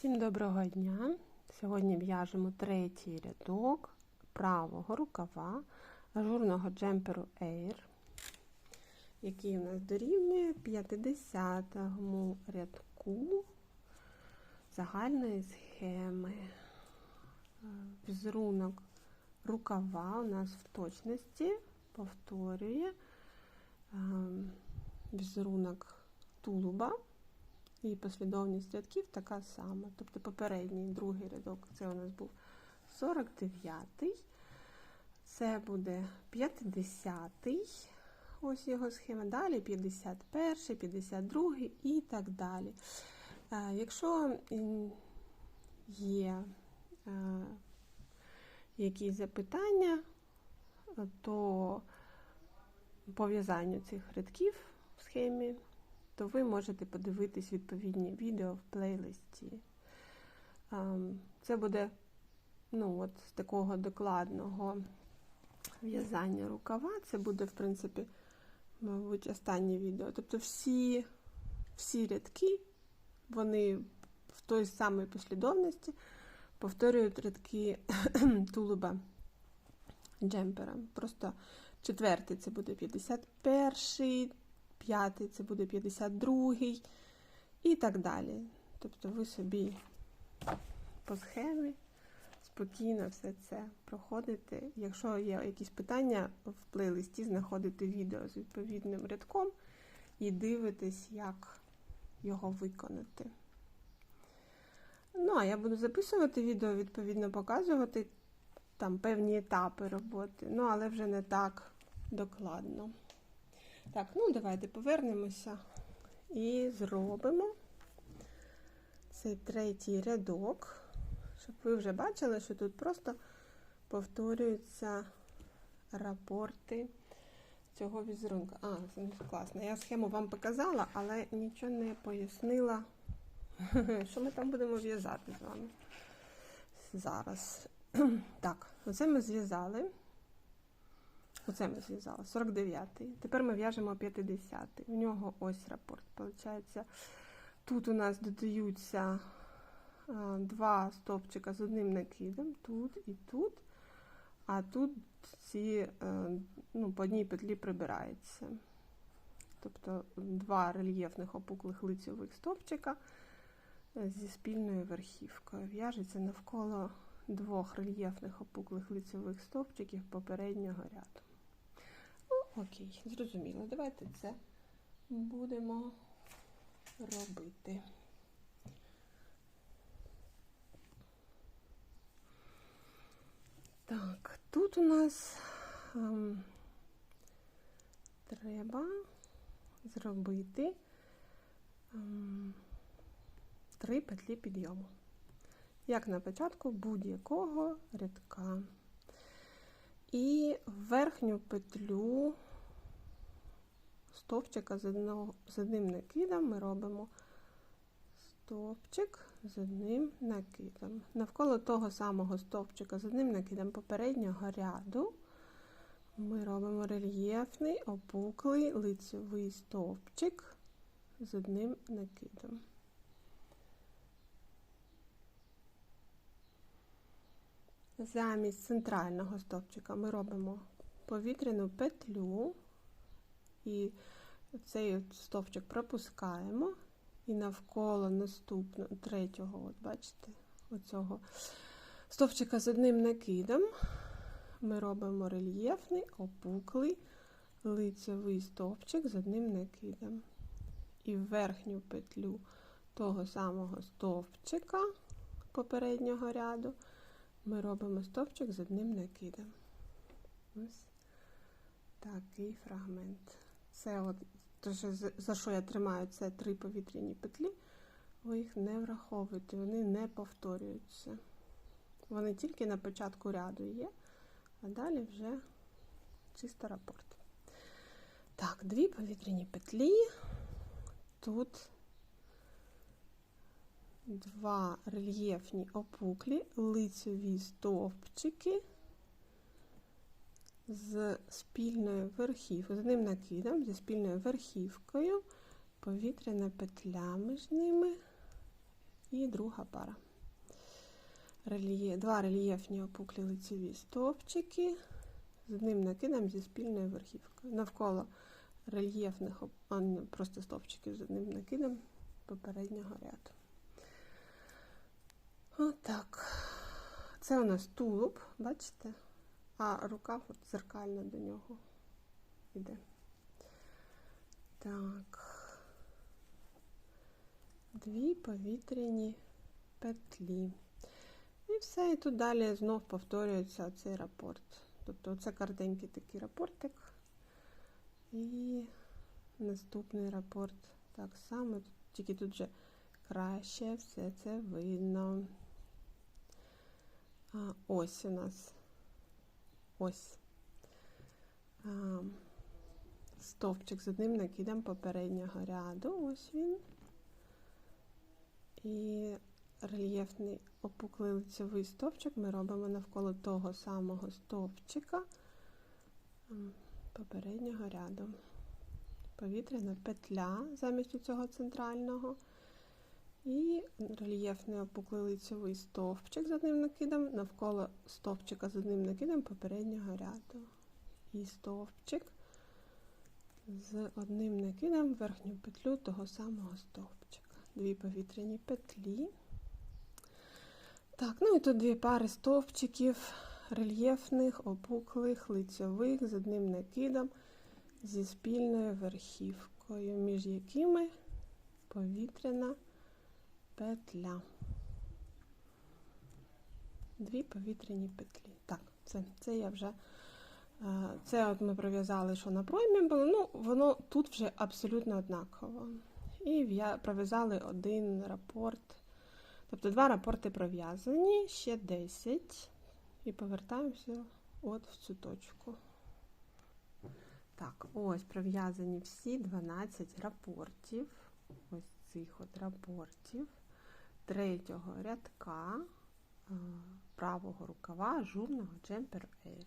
Всім доброго дня! Сьогодні в'яжемо третій рядок правого рукава ажурного джемперу Air, який у нас дорівнює 50 рядку загальної схеми. Візерунок рукава у нас в точності повторює візерунок тулуба. І послідовність рядків така сама. Тобто попередній другий рядок це у нас був 49-й, це буде 50-й, ось його схема, далі 51-й, 52-й і так далі. Якщо є якісь запитання, то по в'язанню цих рядків в схемі то ви можете подивитись відповідні відео в плейлисті. Це буде ну, от, з такого докладного в'язання рукава. Це буде, в принципі, мабуть, останнє відео. Тобто всі, всі рядки, вони в той самій послідовності повторюють рядки тулуба джемпера. Просто четвертий це буде 51 п'ятий, це буде 52-й і так далі. Тобто ви собі по схемі спокійно все це проходите. Якщо є якісь питання, в плейлисті знаходите відео з відповідним рядком і дивитесь, як його виконати. Ну, а я буду записувати відео, відповідно, показувати там певні етапи роботи, ну, але вже не так докладно. Так, ну давайте повернемося і зробимо цей третій рядок, щоб ви вже бачили, що тут просто повторюються рапорти цього візерунка. А, це класно. Я схему вам показала, але нічого не пояснила, що ми там будемо в'язати з вами зараз. Так, оце ми зв'язали. Оце ми зв'язали. 49-й. Тепер ми в'яжемо 50-й. У нього ось рапорт. Получається, тут у нас додаються два стовпчика з одним накидом, тут і тут. А тут ці е, ну, по одній петлі прибирається. Тобто два рельєфних опуклих лицьових стовпчика е, зі спільною верхівкою. В'яжеться навколо двох рельєфних опуклих лицьових стовпчиків попереднього ряду. Окей, зрозуміло. Давайте це будемо робити. Так, тут у нас ем, треба зробити ем, три петлі підйому, як на початку будь-якого рядка. І верхню петлю стовпчика з, одного, з одним накидом ми робимо стовпчик з одним накидом. Навколо того самого стовпчика з одним накидом попереднього ряду ми робимо рельєфний, опуклий лицьовий стовпчик з одним накидом. Замість центрального стовпчика ми робимо повітряну петлю і цей стовпчик пропускаємо, і навколо наступного третього, от бачите, оцього стовпчика з одним накидом ми робимо рельєфний, опуклий лицевий стовпчик з одним накидом. І в верхню петлю того самого стовпчика попереднього ряду ми робимо стовпчик з одним накидом. Ось такий фрагмент. Це от, за що я тримаю, це три повітряні петлі, ви їх не враховуєте, вони не повторюються. Вони тільки на початку ряду є, а далі вже чисто рапорт. Так, дві повітряні петлі. Тут два рельєфні опуклі лицеві стовпчики з спільною верхівкою, з одним накидом, зі спільною верхівкою, повітряна петля між ними І друга пара. Два рельєфні опуклі лицеві стовпчики з одним накидом зі спільною верхівкою. Навколо рельєфних а, не, просто стовпчиків з одним накидом попереднього ряду. Отак. Це у нас тулуб, бачите? А рукав от зеркально до нього йде. Так. Дві повітряні петлі. І все, і тут далі знов повторюється цей рапорт. Тобто це коротенький такий рапортик. І наступний рапорт так само, тільки тут вже краще все це видно. А, ось у нас ось а, стовпчик з одним накидом попереднього ряду. Ось він. І рельєфний опуклий лицевий стовпчик ми робимо навколо того самого стовпчика попереднього ряду. Повітряна петля замість цього центрального. Рельєфний опуклий лицевий стовпчик з одним накидом навколо стовпчика з одним накидом попереднього ряду. І стовпчик з одним накидом в верхню петлю того самого стовпчика. Дві повітряні петлі. Так, ну і тут дві пари стовпчиків рельєфних, опуклих, лицьових з одним накидом зі спільною верхівкою, між якими повітряна петля. Дві повітряні петлі. Так, це, це я вже. е, Це от ми пров'язали, що на проймі було. Ну, воно тут вже абсолютно однаково. І в'я- пров'язали один рапорт. Тобто два рапорти пров'язані, ще 10. І повертаємося от в цю точку. Так, ось пров'язані всі 12 рапортів. Ось цих от рапортів третього рядка е, правого рукава журного Jumper Air.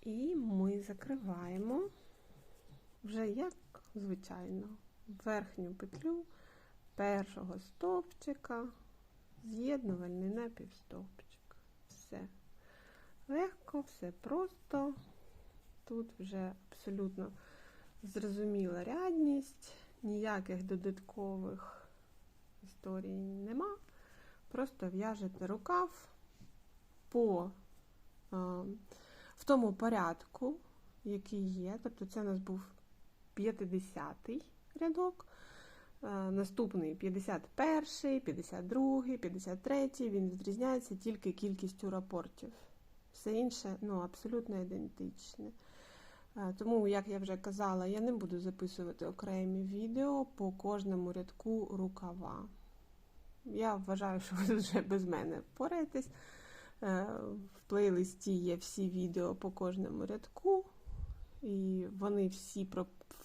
І ми закриваємо вже як звичайно верхню петлю першого стовпчика, з'єднувальний напівстовпчик. Все легко, все просто. Тут вже абсолютно зрозуміла рядність, ніяких додаткових історій нема. Просто в'яжете рукав по, в тому порядку, який є. Тобто це у нас був 50-й рядок. Наступний 51, 52, 53. Він відрізняється тільки кількістю рапортів. Все інше ну, абсолютно ідентичне. Е, Тому, як я вже казала, я не буду записувати окремі відео по кожному рядку рукава. Я вважаю, що ви вже без мене впораєтесь. Е, В плейлисті є всі відео по кожному рядку, і вони всі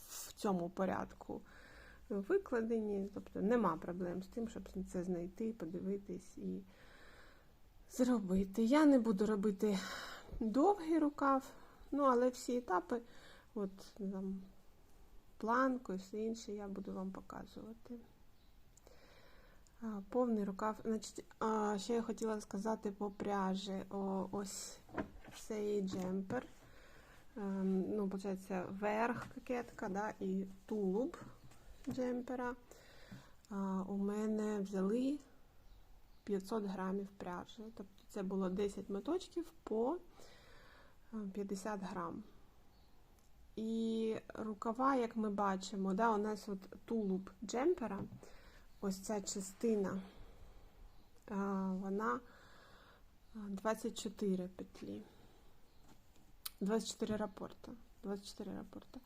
в цьому порядку викладені. Тобто нема проблем з тим, щоб це знайти, подивитись і зробити. Я не буду робити довгий рукав, ну але всі етапи, от там планку і все інше, я буду вам показувати. Повний рукав. Значить, ще я хотіла сказати по пряжі. О, ось цей джемпер. Ем, Ну, виходить, верх кокетка, да, і тулуб джемпера. У мене взяли 500 грамів пряжі. Тобто це було 10 моточків по 50 грам. І рукава, як ми бачимо, да, у нас от тулуб джемпера, ось ця частина, вона 24 петлі. 24 рапорта. 24 рапорта.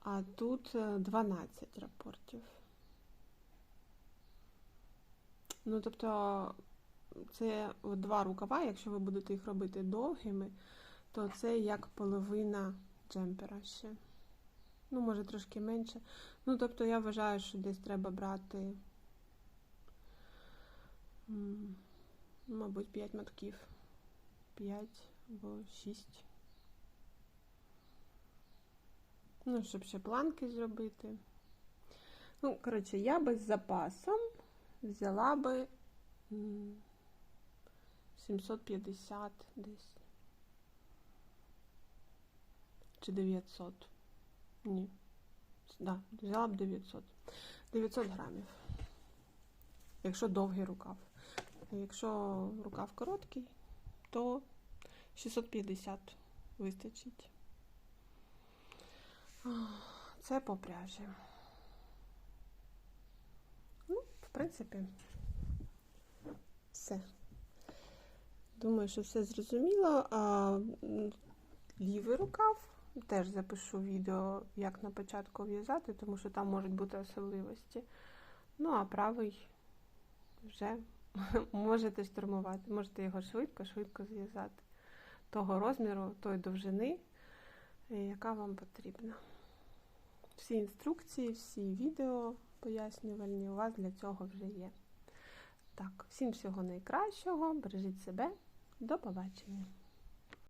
А тут е, 12 рапортів. Ну, тобто, це два рукава, якщо ви будете їх робити довгими, то це як половина джемпера ще. Ну, може, трошки менше. Ну, тобто, я вважаю, що десь треба брати, мабуть, 5 мотків. 5 або 6. Ну, щоб ще планки зробити. Ну, коротше, я без запасом взяла би 750 десь. Чи 900. Ні. Да, взяла б 900. 900 грамів. Якщо довгий рукав. Якщо рукав короткий, то 650 вистачить. Це по пряжі. Ну, в принципі, все. Думаю, що все зрозуміло. А, лівий рукав теж запишу відео, як на початку в'язати, тому що там можуть бути особливості. Ну, а правий вже можете штурмувати. Можете його швидко-швидко зв'язати. Того розміру, тої довжини, яка вам потрібна. Всі інструкції, всі відео пояснювальні у вас для цього вже є. Так, всім всього найкращого, бережіть себе, до побачення.